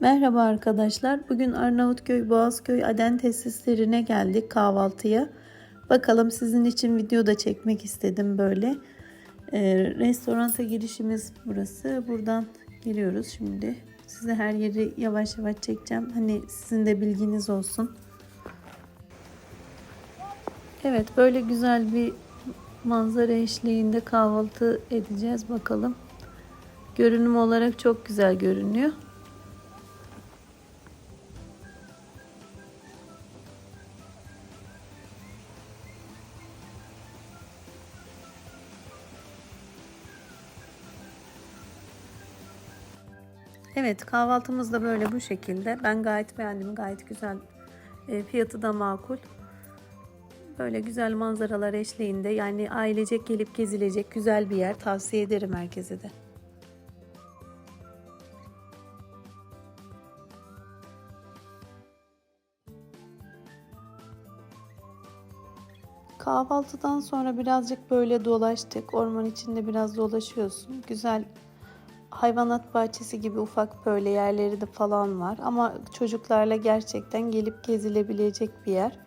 Merhaba arkadaşlar. Bugün Arnavutköy Boğazköy Aden tesislerine geldik kahvaltıya. Bakalım sizin için video da çekmek istedim böyle. Ee, restoranta girişimiz burası. Buradan giriyoruz şimdi. Size her yeri yavaş yavaş çekeceğim. Hani sizin de bilginiz olsun. Evet böyle güzel bir manzara eşliğinde kahvaltı edeceğiz bakalım. Görünüm olarak çok güzel görünüyor. Evet kahvaltımız da böyle bu şekilde. Ben gayet beğendim. Gayet güzel. E, fiyatı da makul. Böyle güzel manzaralar eşliğinde yani ailecek gelip gezilecek güzel bir yer. Tavsiye ederim herkese de. Kahvaltıdan sonra birazcık böyle dolaştık. Orman içinde biraz dolaşıyorsun. Güzel hayvanat bahçesi gibi ufak böyle yerleri de falan var. Ama çocuklarla gerçekten gelip gezilebilecek bir yer.